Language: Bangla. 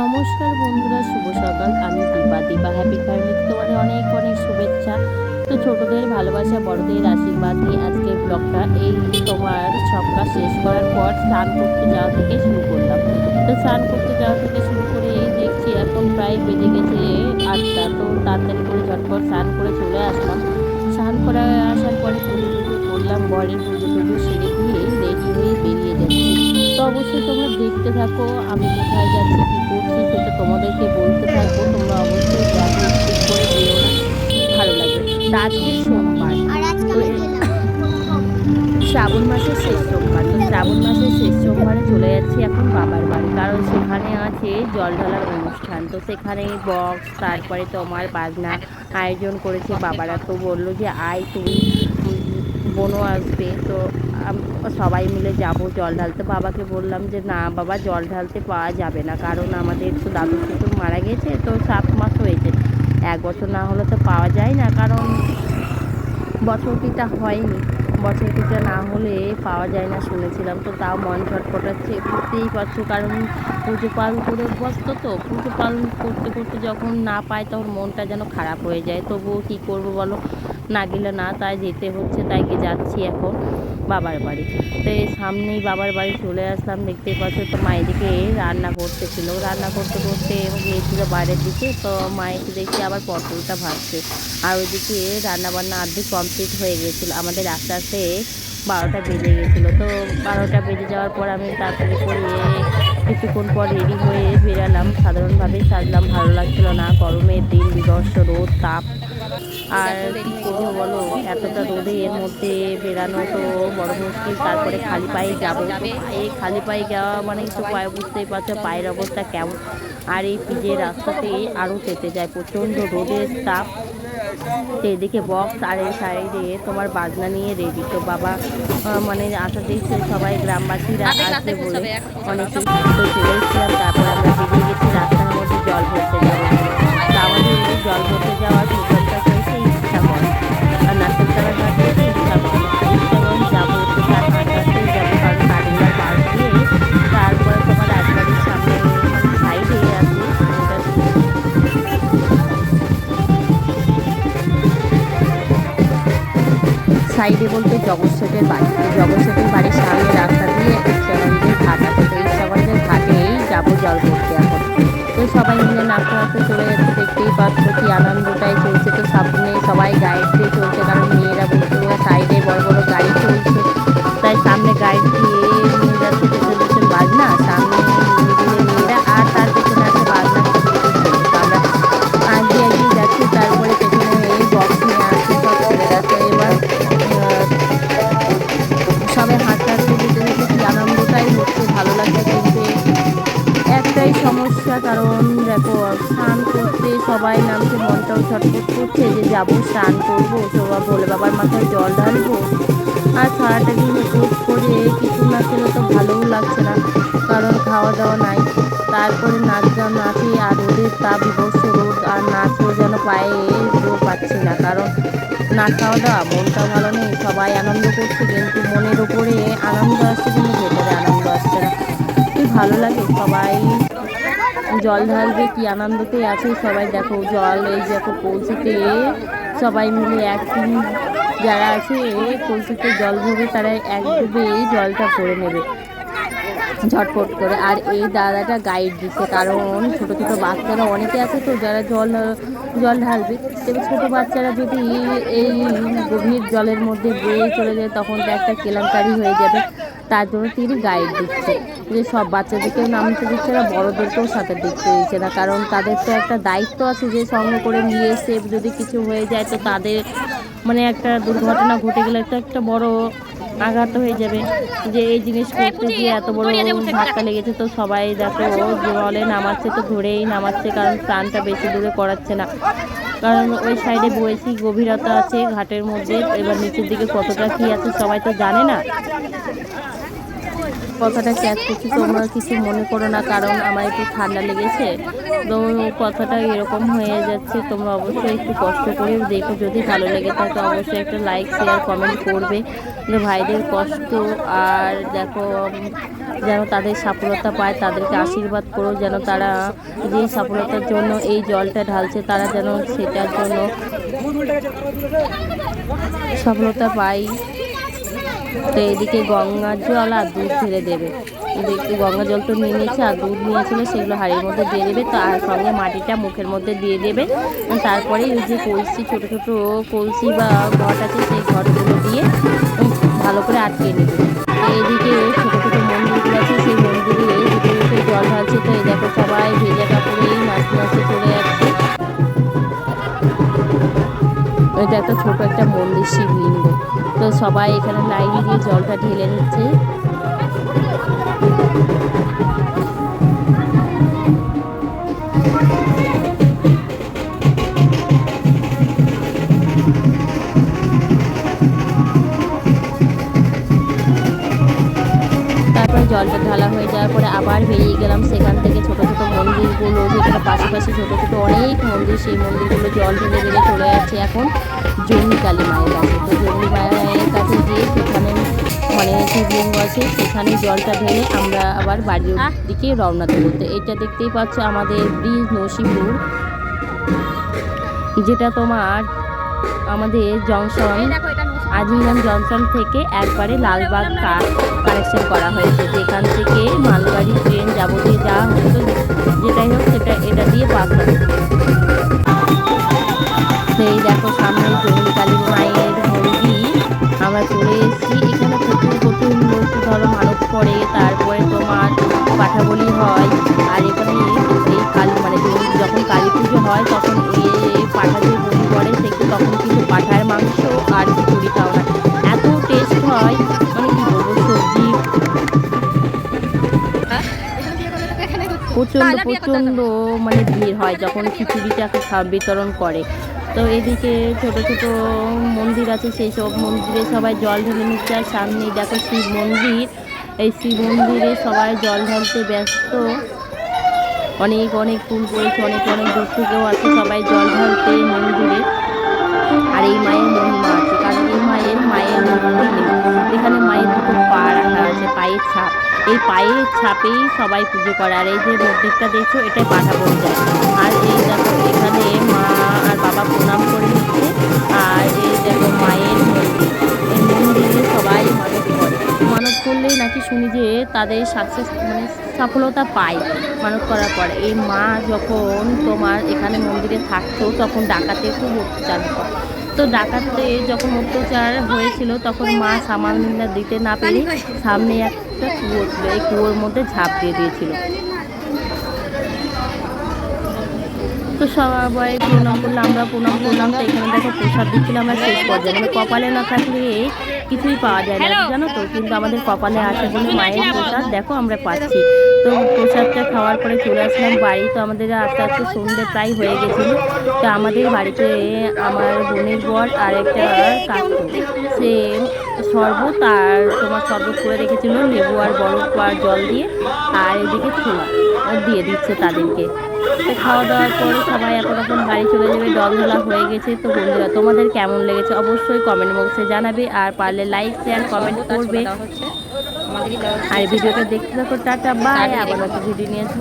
নমস্কার বন্ধুরা, শুভ সকাল। আমি দীপা। দীপা হ্যাপি ফ্যামিলিতে তোমাদের অনেক অনেক শুভেচ্ছা। তো ছোটদের ভালোবাসা, বড়দের আশীর্বাদ নিয়ে আজকে ব্লগটা এই তোমার সবটা শেষ করার পর স্নান করতে যাওয়া থেকে শুরু করলাম। তো স্নান করতে যাওয়া থেকে শুরু করে এই দেখছি এখন প্রায় বেজে গেছে আটটা। তো তাড়াতাড়ি করে ঝটপট স্নান করে চলে আসলাম। স্নান করে আসার পরে পুজো করলাম বরের পুজো টুজো সেরে দিয়ে রেডি হয়ে বেরিয়ে যাচ্ছি। অবশ্যই তোমরা দেখতে থাকো আমি কোথায় যাচ্ছি কী করছি সেটা তোমাদেরকে বলতে থাকব। তোমরা অবশ্যই দেখো ঠিক করে দিও ভালো লাগবে। আজকে সোমবার। শ্রাবণ মাসের শেষ সোমবার। তো শ্রাবণ মাসের শেষ সোমবারে চলে যাচ্ছি এখন বাবার বাড়ি। কারণ সেখানে আছে জল ঢালার অনুষ্ঠান। তো সেখানে বক্স তারপরে তোমার বাজনা আয়োজন করেছে। বাবারা তো বলল যে আয় তুই উম, বোনও আসবে, তো সবাই মিলে যাব জল ঢালতে। বাবাকে বললাম যে, না বাবা, জল ঢালতে পাওয়া যাবে না, কারণ আমাদের তো দাদু শ্বশুর মারা গেছে, তো সাত মাস হয়েছে। এক বছর না হলে তো পাওয়া যায় না, কারণ বছরটিটা হয়নি। বছরটিটা না হলে পাওয়া যায় না শুনেছিলাম, তো তাও মন ছটফটাচ্ছে বুঝতেই পারছ, কারণ পুজো পালন করে অভ্যস্ত তো, পুজো পালন করতে করতে যখন না পায়, তখন মনটা যেন খারাপ হয়ে যায়। তবুও কী করব বলো? না গেলে না, তাই যেতে হচ্ছে, তাই যাচ্ছি এখন বাবার বাড়ি। তো এই সামনেই বাবার বাড়ি চলে আসলাম, দেখতেই পাচ্ছ তো মা এদিকে রান্না করতেছিল। রান্না করতে করতে গিয়েছিল বাইরের দিকে, তো মা এসে দেখছি আবার পটলটা ভাজছে। আর ওইদিকে রান্না বান্না অর্ধেক কমপ্লিট হয়ে গেছিল। আমাদের আস্তে আস্তে বারোটা বেজে গেছিল। তো বারোটা বেজে যাওয়ার পর আমি তাড়াতাড়ি করে কিছুক্ষণ পর রেডি হয়ে বেরালাম। সাধারণভাবেই সাজলাম, ভালো লাগছিল না। গরমের দিন, বিবর্ষ রোদ, তাপ। আর কী করব বলো? এতটা রোদে এর মধ্যে বেরানো তো বড় মুশকিল তারপরে খালি পায়ে যাব এই খালি পায়ে যাওয়া মানে তো পায়ে বুঝতেই পারছ পায়ের অবস্থা কেমন। আর এই পিজের রাস্তাতে আরও চেতে যায় প্রচণ্ড রোদের তাপ। তো এদিকে বক্স আর এই সাইডে তোমার বাজনা নিয়ে রেডি তো বাবা মানে আশা দেখছে সবাই গ্রামবাসীরা আসবে বলে অনেকে তো চলে এসেছিলাম তারপর আমরা বেরিয়ে গেছি রাস্তার মধ্যে জল ভরতে যাব। আমাদের জল ভরতে সাইডে বলতে জগৎ বাড়ি। জগৎ বাড়ির সামনে রাস্তা দিয়ে ইচ্ছাগঞ্জের ঘাট আছে। তো ইচ্ছাগঞ্জের ঘাটেই যাব জল ভরতে এখন। তো সবাই মিলে নাচতে নাচতে চলে যাচ্ছে, দেখতেই পাচ্ছ কি আনন্দটাই চলছে। তো সামনে সবাই গাইড দিয়ে চলছে, কারণ মেয়েরা বলতে সাইডে বড় বড় গাড়ি চলছে। তাই সামনে গাইড দিয়ে করতে সবাই নামছে, মনটাও ছটফট করছে যে যাব, স্নান করব সবাই বলে বাবার মাথায় জল ঢালবো। আর সারাটা দিন উপোস করে কিছু না খেলে তো ভালোও লাগছে না, কারণ খাওয়া দাওয়া নাই। তারপরে নাচ গান নাচে আর রোদের তাপ, বিভৎস রোদ, আর নাচও যেন পায়ে জোর পাচ্ছি না, কারণ না খাওয়া দাওয়া মনটা ভালো নেই, সবাই আনন্দ করছে, কিন্তু মনের উপরে আনন্দ আসছে, কিন্তু ভেতরে আনন্দ আসছে না। কি ভালো লাগে সবাই জল ঢালবে, কি আনন্দতে আছে সবাই দেখো, জল এই দেখো কলসিতে সবাই মিলে এক যারা আছে কলসিতে জল ভরবে তারা এক ডুবে জলটা করে নেবে, ঝটপট করে। আর এই দাদাটা গাইড দিচ্ছে, কারণ ছোটো ছোটো বাচ্চারা অনেকে আছে তো যারা জল জল ঢালবে। তবে ছোটো বাচ্চারা যদি এই গভীর জলের মধ্যে বয়ে চলে যায়, তখন তো একটা কেলেঙ্কারি হয়ে যাবে। তার জন্য তিনি গাইড দিচ্ছে। যে সব বাচ্চাদেরকেও নামতে দিচ্ছে না, বড়োদেরকেও সাথে দিতে দিচ্ছে না কারণ তাদের তো একটা দায়িত্ব আছে যে সঙ্গে করে নিয়ে এসে যদি কিছু হয়ে যায় তো তাদের মানে একটা দুর্ঘটনা ঘটে গেলে তো একটা বড় আঘাত হয়ে যাবে। যে এই জিনিস করতে গিয়ে এত বড় ধাক্কা লেগেছে তো সবাই দেখো জলে নামাচ্ছে তো ধরেই নামাচ্ছে, কারণ প্রাণটা বেশি দূরে করাচ্ছে না। কারণ ওই সাইডে বয়েছি গভীরতা আছে, ঘাটের মধ্যে, এবার নিচের দিকে কতটা কী আছে সবাই তো জানে না। কথাটা ক্যাচ করছি তোমরা কিছু মনে করো না? কারণ আমার একটু ঠান্ডা লেগেছে। তো কথাটা এরকম হয়ে যাচ্ছে, তোমরা অবশ্যই একটু কষ্ট করে দেখো। যদি ভালো লেগে থাকে, অবশ্যই একটা লাইক শেয়ার কমেন্ট করবে। ভাইদের কষ্ট আর দেখো, যেন তাদের সফলতা পায়, তাদেরকে আশীর্বাদ করো, যেন তারা যে সফলতার জন্য এই জলটা ঢালছে, তারা যেন সেটার জন্য সফলতা পায়। তো এদিকে গঙ্গার জল আর দুধ ঢেলে দেবে। এদিকে গঙ্গা জল তো নিয়ে নিয়েছে আর দুধ নিয়েছিল, সেগুলো হাড়ির মধ্যে দিয়ে দেবে তার সঙ্গে মাটিটা মুখের মধ্যে দিয়ে দেবে। তারপরে ওই যে কলসি, ছোটো ছোটো কলসি বা ঘট আছে, সেই ঘটগুলো দিয়ে ভালো করে আটকে নেবে। এদিকে ছোটো ছোটো মন্দিরগুলো আছে, সেই মন্দিরে জল ঢালছে তো সবাই এখানে লাইন দিয়ে জলটা ঢেলে নিচ্ছে। জলটা ঢালা হয়ে যাওয়ার পরে আবার বেরিয়ে গেলাম সেখান থেকে ছোট ছোট মন্দিরগুলো যেখানে পাশাপাশি ছোটো ছোটো অনেক মন্দির, সেই মন্দিরগুলো জল ঢেলে ঢেলে চলে যাচ্ছে এখন জমি কালী মায়ের কাছে। তো জমি মায়ের কাছে গিয়ে সেখানে মানে শিবলিঙ্গ আছে, সেখানে জলটা ঢেলে আমরা আবার বাড়ির দিকে রওনা দেবো। তো এটা দেখতেই পাচ্ছ আমাদের ব্রিজ নসিপুর, যেটা তোমার আমাদের জংশন। আজিমগঞ্জ জংশন থেকে একবারে লালবাগ কানেকশন করা হয়েছে। যেখান থেকে মালগাড়ি, ট্রেন যাবতীয় যা হতো, যেটাই হোক সেটা এটা দিয়ে পাস সেই দেখো সামনে জমি কালী মায়ের মন্দির। আমরা চলে এসেছি। এখানে প্রচুর প্রচুর লোক ধরো মানুষ পড়ে, তারপরে তোমার পাঠা বলি হয়। আর এখানে এই কালী মানে যখন কালী পুজো হয়, তখন এই পাঠা যে বলি পড়ে সেগুলো তখন কিন্তু পাঠার মাংস আর প্রচণ্ড প্রচণ্ড মানে ভিড় হয় যখন খিচুড়িটাকে বিতরণ করে। তো এদিকে ছোট ছোট মন্দির আছে সেই সব মন্দিরে সবাই জল ঢেলে নিচ্ছে। আর সামনেই দেখো শিব মন্দির। এই শিব মন্দিরে সবাই জল ঢালতে ব্যস্ত। অনেক অনেক ফুল পড়েছে অনেক অনেক দূর থেকেও আছে সবাই জল ঢালতে এই মন্দিরে। আর এই মায়ের মহিমা আছে। কারণ এই মায়ের মায়ের মন্দির পায়ের ছাপ। এই পায়ের ছাপেই সবাই পুজো করে। আর এই যে মন্দিরটা দেখছ, এটাই পাঠা বলে যায়। আর এই দেখো, এখানে মা আর বাবা প্রণাম করে নিচ্ছে। আর এই দেখো মায়ের মন্দির। এই মন্দিরে সবাই মানত করে। মানত করলেই নাকি শুনি যে তাদের সাকসেস মানে সফলতা পায় মানত করার পরে। এই মা যখন তোমার এখানে মন্দিরে থাকতো, তখন ডাকাতে খুব অত্যাচার তো ডাকাতে যখন অত্যাচার হয়েছিল, তখন মা সামাল দিতে না পেরে সামনে একটা কুয়ো ছিল এই কুয়োর মধ্যে ঝাঁপ দিয়ে দিয়েছিল। তো সবাই প্রণাম করলে, আমরা প্রণাম করলাম। তো এখানে দেখো প্রসাদ দিচ্ছিল আমরা শেষ পর্যায়ে। মানে কপালে না থাকলে কিছুই পাওয়া যায় না, জানো তো? কিন্তু আমাদের কপালে আছে বলে মায়ের প্রসাদ। দেখো আমরা পাচ্ছি। তো প্রসাদটা খাওয়ার পরে চলে আসলাম বাড়ি। তো আমাদের আস্তে আস্তে সন্ধ্যে প্রায় হয়ে গেছিল। তো আমাদের বাড়িতে আমার বোনের বর আর একটা কাকু। সে শরবত আর তোমার শরবত করে রেখেছিল, লেবু আর বরফ আর জল দিয়ে। আর এদিকে ছোলা। দিয়ে দিচ্ছে তাদেরকে। তো খাওয়া দাওয়ার পরে সবাই এখন এখন বাড়ি চলে যাবে জল ঢালা হয়ে গেছে। তো বন্ধুরা তোমাদের কেমন লেগেছে? অবশ্যই কমেন্ট বক্সে জানাবে আর পারলে লাইক শেয়ার কমেন্ট করবে। আর ভিডিওটা দেখতে থাকো টাটা বাই আবার ভিডিও নিয়ে আসব।